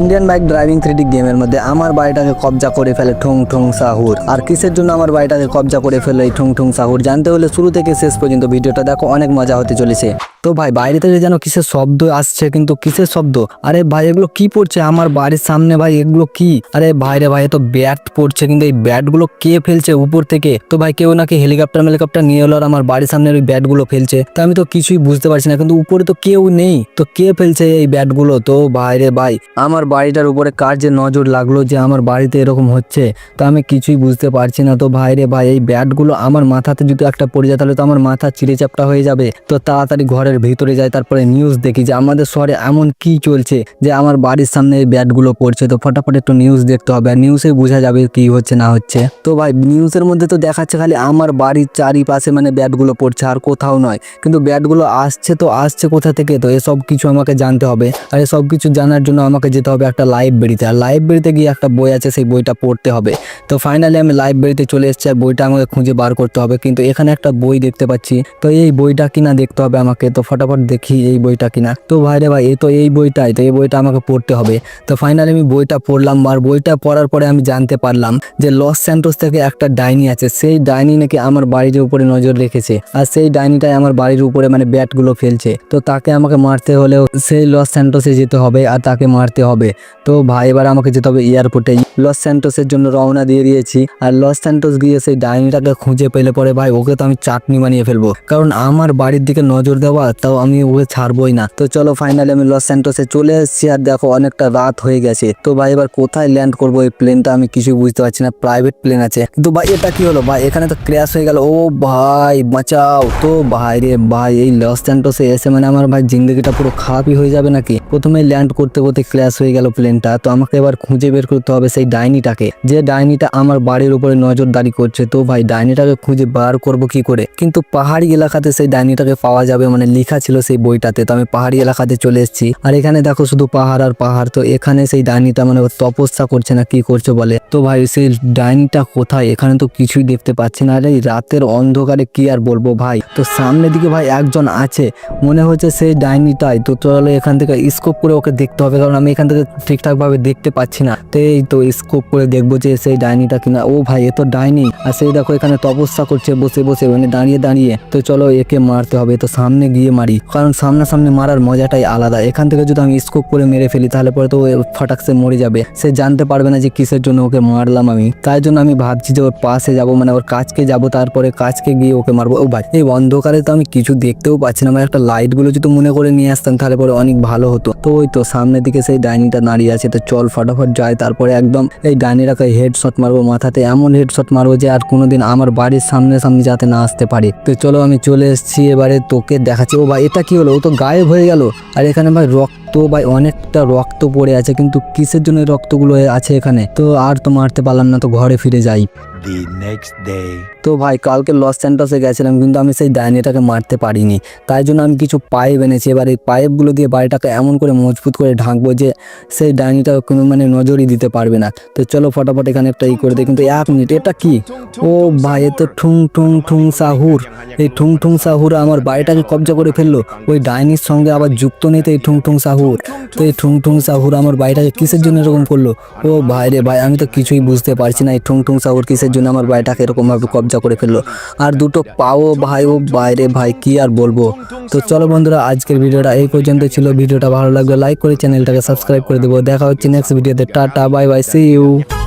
Indian bike driving three D গেমের মধ্যে আমার বাড়িটাকে কবজা করে ফেলে ঠুং ঠুং সাহুর। আর কিসের জন্য আমার বাড়িটাকে কবজা করে ফেলে এই ঠুং ঠুং সাহুর? জানতে হলে শুরু থেকে শেষ পর্যন্ত ভিডিওটা দেখো, অনেক মজা হতে চলেছে। তো ভাই বাইরে থেকে যেন কিসের শব্দ আসছে, কিন্তু কিসের শব্দ? আরে ভাই, এগুলো কি পড়ছে? আমার বাড়ির সামনে ভাই, এগুলো কি? আরে ভাই এ তো ব্যাট পড়ছে, কিন্তু এই ব্যাটগুলো কে ফেলছে উপর থেকে? তো ভাই, কেউ নাকি হেলিকপ্টার হেলিকপ্টার নিয়ে এলো আর আমার বাড়ির সামনে ওই ব্যাটগুলো ফেলছে। তো আমি তো কিছুই বুঝতে পারছি না, কিন্তু উপরে তো কেউ নেই। তো কে ফেলছে এই ব্যাটগুলো তো বাইরে ভাই, আমার বাড়িটার উপরে কার যে নজর লাগল যে আমার বাড়িতে এরকম হচ্ছে, তো আমি কিছুই বুঝতে পারছি না। তো ভাইরে ভাই, এই ব্যাটগুলো আমার মাথাতে যদি একটা পড়ে যায়, তাহলে তো আমার মাথা চিড়ে চাপটা হয়ে যাবে। তো তাড়াতাড়ি ঘরের ভিতরে যাই, তারপরে নিউজ দেখি যে আমাদের শহরে এমন কি চলছে যে আমার বাড়ির সামনে এই ব্যাটগুলো পড়ছে। তো ফটাফট একটু নিউজ দেখতে হবে, আর নিউজে বোঝা যাবে কি হচ্ছে, না হচ্ছে। তো ভাই নিউজের মধ্যে তো দেখাচ্ছে খালি আমার বাড়ির চারিপাশে মানে ব্যাটগুলো পড়ছে, আর কোথাও নয়। কিন্তু ব্যাটগুলো আসছে তো আসছে কোথা থেকে? তো এসব কিছু আমাকে জানতে হবে, আর এসব কিছু জানার জন্য আমাকে যেতে হবে। একটা লাইব্রেরিতে আর লাইব্রেরিতে গিয়ে একটা বই আছে, সেই বইটা পড়তে হবে। তো ফাইনালি আমি লাইব্রেরিতে চলে এসেছি আর বইটা আমাকে খুঁজে বার করতে হবে। কিন্তু এখানে একটা বই দেখতে পাচ্ছি। তো এই বইটা কিনা দেখতে হবে আমাকে। তো ফটাফট দেখি এই বইটা কিনা। তো ভাইরে ভাই এই তো এই বইটাই। তো এই বইটা আমাকে পড়তে হবে। তো ফাইনালি আমি বইটা পড়লাম আর বইটা পড়ার পরে আমি জানতে পারলাম যে লস স্যান্টোস থেকে একটা ডাইনি আছে। সেই ডাইনি নাকি আমার বাড়ির উপরে নজর রেখেছে। আর সেই ডাইনিটাই আমার বাড়ির উপরে মানে ব্যাটগুলো ফেলছে। তো তাকে আমাকে মারতে হলেও সেই লস স্যান্টোসে যেতে হবে আর তাকে মারতে হবে। তো ভাই এবার আমাকে যেতে হবে এয়ারপোর্টে লস স্যান্টোসের জন্য রওনা দিয়ে দিয়েছি। আর লস স্যান্টোস গিয়ে সেই ডাইনিটাকে খুঁজে পেলে পরে, ভাই, ওকে তো আমি চাটনি বানিয়ে ফেলব। কারণ আমার বাড়ির দিকে নজর দেওয়া, তাও আমি ওকে ছাড়বোই না। তো চলো ফাইনালি আমি লস স্যান্টোসে চলে এসেছি। আর দেখো, অনেকটা রাত হয়ে গেছে। তো ভাই, এবার কোথায় ল্যান্ড করব? এই প্লেনটা আমি কিছুই বুঝতে পারছি না। প্রাইভেট প্লেন আছে। কিন্তু ভাই, এটা কি হলো? ভাই, এখানে তো ক্র্যাশ হয়ে গেল। ও ভাই, বাঁচাও। তো ভাই রে ভাই, এই লস স্যান্টোসে এসে মানে আমার ভাই জিন্দগিটা পুরো খারাপই হয়ে যাবে নাকি? প্রথমে ল্যান্ড করতে করতে ক্র্যাশ হয়ে গেল প্লেনটা তো আমাকে এবার খুঁজে বের করতে হবে সেই ডাইনিটাকে। যে ডাইনিটা আমার বাড়ির উপরে নজরদারি করছে, তো ভাই ডাইনিটাকে খুঁজে বার করব কি করে? কিন্তু পাহাড়ি এলাকাতে সেই ডাইনিটাকে পাওয়া যাবে মানে লেখা ছিল সেই বইটাতে। তো আমি পাহাড়ি এলাকাতে চলে এসেছি। আর এখানে দেখো শুধু পাহাড় আর পাহাড়, তো এখানে সেই ডাইনিটা মানে তপস্যা করছে না কি করছে বলে? তো ভাই সেই ডাইনিটা কোথায়? এখানে তো কিছুই দেখতে পাচ্ছি না। আর রাতের অন্ধকারে কি আর বলব ভাই? তো সামনের দিকে ভাই একজন আছে, মনে হচ্ছে সেই ডাইনিটাই। তো চলো এখান থেকে স্কোপ করে ওকে দেখতে হবে, কারণ আমি এখান থেকে ঠিকঠাক ভাবে দেখতে পাচ্ছি না। তো এই তো স্কোপ করে দেখব যে সেই ডাইনিটা কিনা। ও ভাই, এ তো ডাইনি। আর সেই দেখো এখানে তপস্যা করছে, বসে বসে মানে দাঁড়িয়ে দাঁড়িয়ে। তো চলো একে মারতে হবে তো সামনে গিয়ে মারি। কারণ সামনাসামনি মারার মজাটাই আলাদা। এখান থেকে যদি আমি স্কোপ করে মেরে ফেলি, তাহলে পরে তো ফটাকসে মরে যাবে। সে জানতে পারবে না যে কিসের জন্য ওকে মারলাম আমি। তাই জন্য আমি ভাবছি যে ওর পাশে যাব মানে ওর কাছকে যাব, তারপরে কাছকে গিয়ে ওকে মারবো। ও ভাই, এই অন্ধকারে তো আমি কিছু দেখতেও পাচ্ছি না। আমার একটা লাইটগুলো যদি মনে করে নিয়ে আসতাম, তাহলে পরে অনেক ভালো হতো। তো ওই তো, সামনের দিকে সেই ডাইনিটা দাঁড়িয়ে আছে। তো চল, ফটাফট যায় তারপরে একদম এই ডাইনিটাকে হেডশট মারবো মাথাতে, এমন হেডশট মারবো যে আর কোনোদিন আমার বাড়ির সামনে সামনে যাতে না আসতে পারে। তো চলো আমি চলে এসেছি এবারে তোকে দেখাচ্ছি। ও ভাই, এটা কি হলো? ও তো গায়েব হয়ে গেল। আর এখানে ভাই রক্ত ভাই অনেকটা রক্ত পড়ে আছে কিন্তু কিসের জন্য রক্তগুলো আছে এখানে? তো আর তো মারতে পারলাম না তো ঘরে ফিরে যাই. তো ভাই কালকে লস স্যান্টাসে গেছিলাম কিন্তু আমি সেই ডাইনিটাকে মারতে পারিনি। তাই জন্য আমি কিছু পাইপ এনেছি। এবার এই পাইপগুলো দিয়ে বাড়িটাকে এমন করে মজবুত করে ঢাকবো যে সেই ডাইনিটা কোনো মানে নজরই দিতে পারবে না। তো চলো ফটাফট এখানে একটা ই করে দিই কিন্তু এক মিনিট এটা কি? ও ভাই এ তো ঠুং ঠুং ঠুং সাহুর। এই ঠুং ঠুং সাহুর আমার বাড়িটাকে কবজা করে ফেলল। ওই ডাইনির সঙ্গে আবার যুক্ত নেই তো এই ঠুং ঠুং সাহুর। তো এই ঠুং ঠুং সাহুর আমার বাড়িটাকে কিসের জন্য এরকম করল? ও ভাই রে ভাই, আমি তো কিছুই বুঝতে পারছি না। এই ঠুং ঠুং সাহুর কিসের জন্য আমার বাড়িটাকে এরকমভাবে কবজা করে ফেলল? আর দুটো পাও ভাই, ও বাইরে ভাই, কি আর বলব? তো চলো বন্ধুরা, আজকের ভিডিওটা এই পর্যন্ত ছিল। ভিডিওটা ভালো লাগলে লাইক করে চ্যানেলটাকে সাবস্ক্রাইব করে দেবো। দেখা হচ্ছে নেক্সট ভিডিওতে tata bye bye see you